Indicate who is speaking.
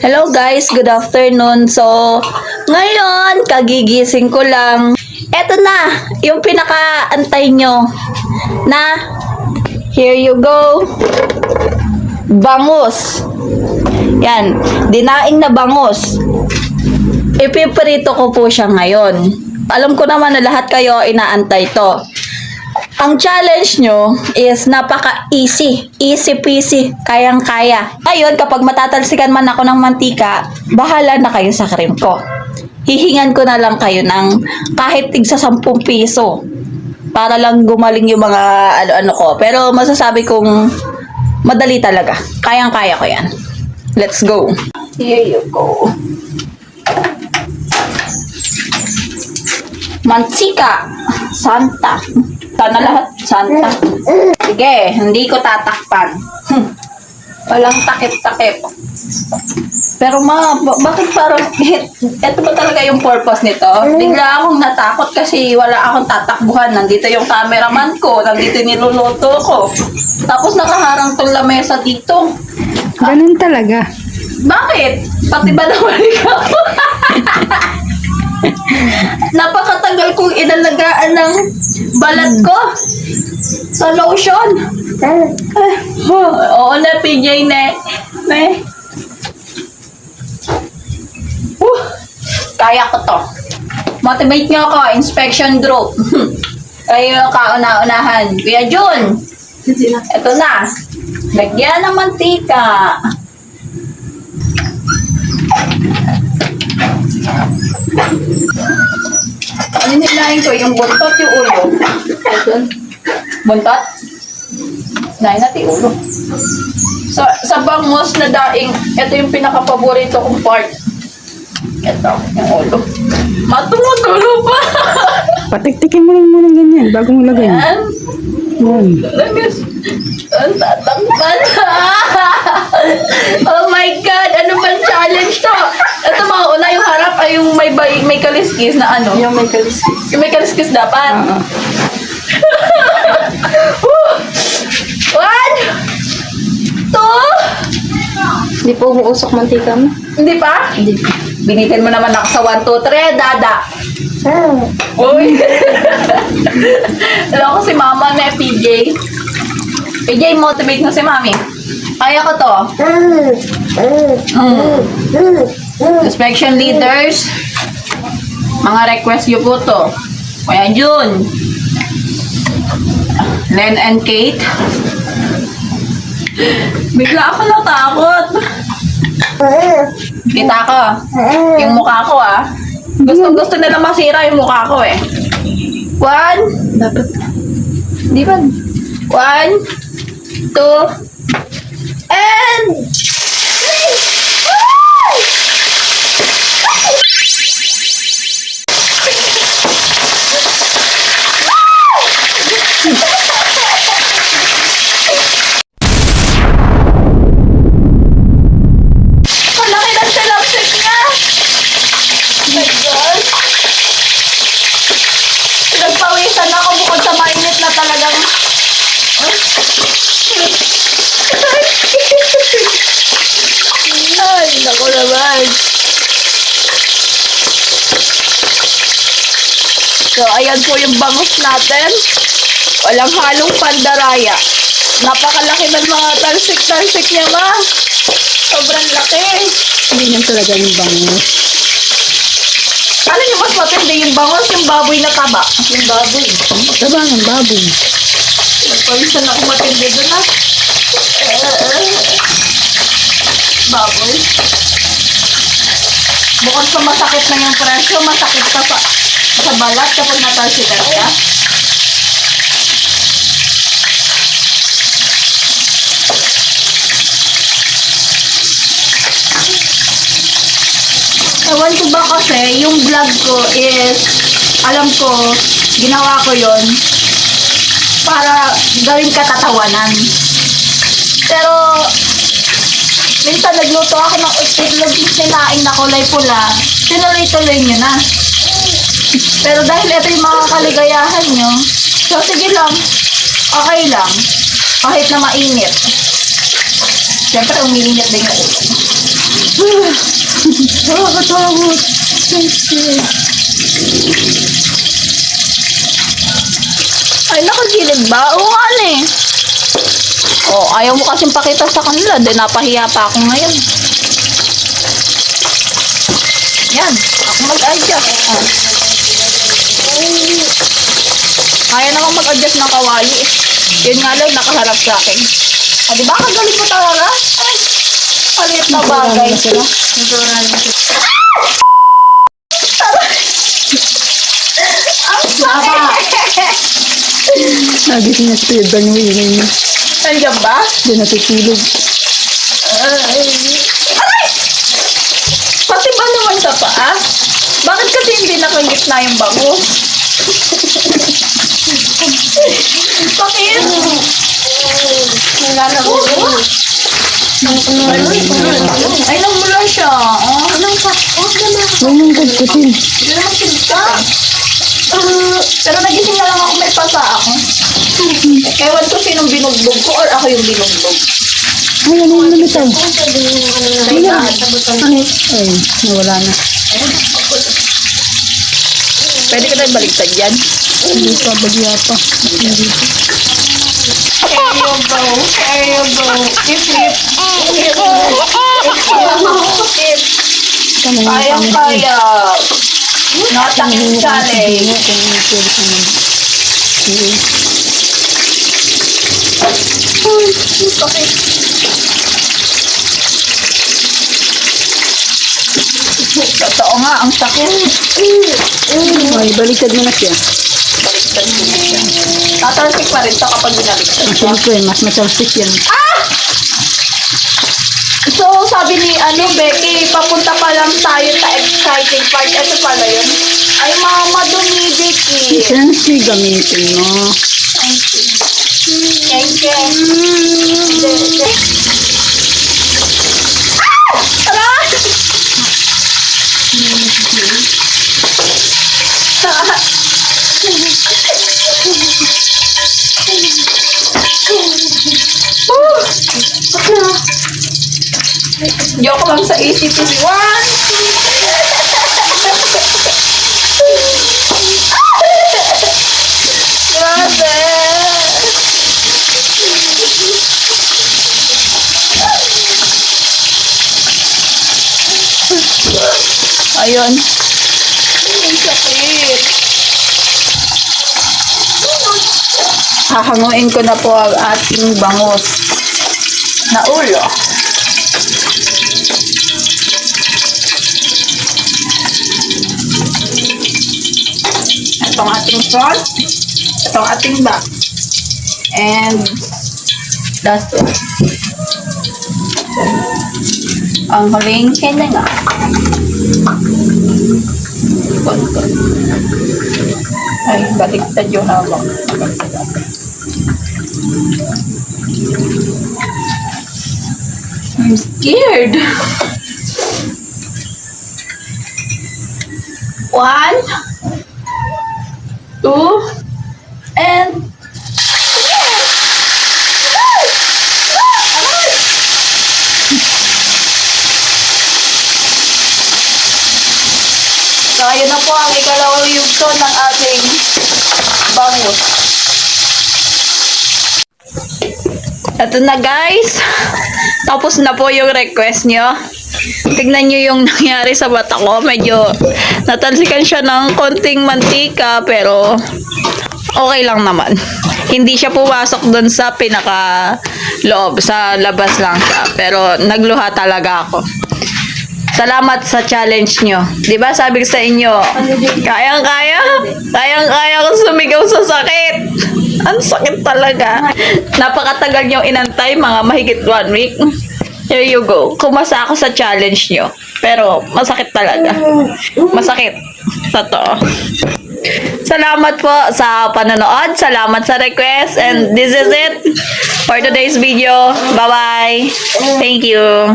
Speaker 1: Hello guys, good afternoon. So, ngayon, kagigising ko lang. Eto na, yung pinaka-antay nyo. Na, here you go. Bangus. Yan, dinaing na bangus. Ipiprito ko po siya ngayon. Alam ko naman na lahat kayo inaantay to. Ang challenge nyo is napaka-easy. Easy peasy. Kayang-kaya. Ngayon, kapag matatalsikan man ako ng mantika, bahala na kayo sa cream ko. Hihingan ko na lang kayo ng kahit tig sa 10 piso. Para lang gumaling yung mga ano-ano ko. Pero masasabi kong madali talaga. Kayang-kaya ko yan. Let's go. Here you go. Mantika. Santa. Sana lahat Santa. Sige, hindi ko tatakpan. Hmm. Walang takip-takip. Pero ma, ba- bakit parang, eto ba talaga yung purpose nito? Bigla akong natakot kasi wala akong tatakbuhan. Nandito yung cameraman ko, nandito niluluto ko. Tapos nakaharang tong lamesa dito.
Speaker 2: Ganun talaga.
Speaker 1: Bakit? Pati ba naman ikaw? Napakatagal kong inalagaan ng balat ko sa lotion. Eh, Oo na, PJ ne. Ne. Uh, kaya ko to. Motivate niyo ako, inspection group. Kayo kauna-unahan. Kuya Jun, ito na. Lagyan ng mantika. Ano nilain ko? Yung buntot, yung ulo. Buntot? Nain natin ulo. Sa, sa bangus na daing, ito yung pinaka-paborito kong part. Ito, yung ulo. Matumutulo pa!
Speaker 2: Patiktikin mo lang muna ganyan bago mo lagay.
Speaker 1: Yan.
Speaker 2: Yan.
Speaker 1: Lagas. Ang tatakpan. oh my God! Ano bang challenge to? Ito mga yung may, may, may kaliskis na ano.
Speaker 2: Yung may kaliskis.
Speaker 1: Yung may kaliskis dapat. Woo! One! Two!
Speaker 2: Hindi po umuusok mantika mo.
Speaker 1: Hindi pa?
Speaker 2: Hindi.
Speaker 1: Binitin mo naman ako sa 1, 2, 3, dada. Uy! Alam ko si mama na PJ. PJ, motivate mo si mami. Kaya ko to. Mm. Inspection leaders. Mga request nyo po to. Kuya Jun. Len and Kate. Bigla ako natakot. Kita ko. Yung mukha ko ah. Gusto gusto nila masira yung mukha ko eh. One.
Speaker 2: Dapat.
Speaker 1: Di ba? One. Two. And... Malaki ng talapsik niya! Oh my God! Pinagpawisan ako bukod sa mainit na talagang... Ay, naku naman. So, ayan po yung bangus natin. Walang halong pandaraya. Napakalaki ng mga talsik-talsik niya, ma. Sobrang laki.
Speaker 2: Hindi yan talaga yung bangus.
Speaker 1: Ano yung mas matindi? Yung bangus, yung baboy na taba? Yung baboy.
Speaker 2: Taba ng baboy.
Speaker 1: Nagpawisan ako matindi doon na. Baboy. Bukod sa masakit na yung presyo, masakit ka sa, sa balat kapag natalsikan ka. Ewan ko ba kasi, yung vlog ko is, alam ko, ginawa ko yon para gawin katatawanan. Pero, minsan nagluto ako ng itlog yung sinaing na kulay pula, tinuloy-tuloy nyo na. Pero dahil ito yung mga kaligayahan nyo, so sige lang, Okay lang. Kahit na mainit. Siyempre, umiinit din yung ulo.
Speaker 2: Nakakatakot.
Speaker 1: Ay, nakagilid ba? Oo na eh. Oh, ayaw mo kasing pakita sa kanila. Di napahiya pa ako ngayon. Yan. Ako mag-adjust. Oh. Kaya naman mag-adjust ng kawaii. eh. Yun nga lang, nakaharap sa akin. Ah, di ba? Kagaling mo talaga? Ay, palit na bagay. Ang sakit!
Speaker 2: Nagising na Dan yung ingay niya.
Speaker 1: Nandiyan ba?
Speaker 2: Doon natutulog.
Speaker 1: Ay. Aray! Pati ba naman sa paa? Bakit kasi hindi nakagitna yung bango? Sakit! Wala na ko. Ay, namula siya. Oh. Anong sakit?
Speaker 2: Huwag mong gagkutin.
Speaker 1: Hindi naman pero nagising na lang ako may pasa ako. Ewan ko sinong binugbog ko or ako yung binugbog.
Speaker 2: Ay, ano yung lumitaw?
Speaker 1: Ay,
Speaker 2: Ay, ay, nawala na.
Speaker 1: Pwede ka tayo baliktad yan?
Speaker 2: Hindi pa, bagya pa. Hindi.
Speaker 1: There you go. There you go. If, if, if, if,
Speaker 2: Tama yung
Speaker 1: kayang kaya. Natakit challenge.
Speaker 2: Kung ka naman. Sige.
Speaker 1: Sakit. Totoo nga, ang sakit.
Speaker 2: Ay, baliktad mo na siya.
Speaker 1: Baliktad ko na siya. Tatalsik pa rin to kapag binaliktad
Speaker 2: siyempre, mas matalsik yan.
Speaker 1: So, sabi ni ano, Becky, papunta pa lang tayo sa exciting part. Ito pala yun. Ay, mama, dumi, Becky.
Speaker 2: Sensi gamitin mo.
Speaker 1: Thank you. Ah! Aray! Joke lang sa ACTC. One! Grabe! Ayun. Ang sakit. Hahanguin ko na po ang ating bangos na ulo. Itong ating front. Itong ating back. And that's it. Ang huling hininga. Konton. Ay, baliktad yung hawak. I'm scared. One, two, and So, ayun na po ang ikalawang yugto ng ating bangus. Ito na guys. Tapos na po yung request nyo. Tignan nyo yung nangyari sa bata ko. Medyo natalsikan siya ng konting mantika pero okay lang naman. Hindi siya pumasok doon sa pinaka loob. Sa labas lang siya. Pero nagluha talaga ako. Salamat sa challenge nyo. Ba sabi ko sa inyo, kayang-kaya? Kayang-kaya ko sumigaw sa sakit. Ang sakit talaga. Napakatagal nyo inantay, mga mahigit one week. Here you go. Kumasa ako sa challenge nyo. Pero masakit talaga. Masakit. Totoo. Salamat po sa panonood. Salamat sa request. And this is it for today's video. Bye-bye. Thank you.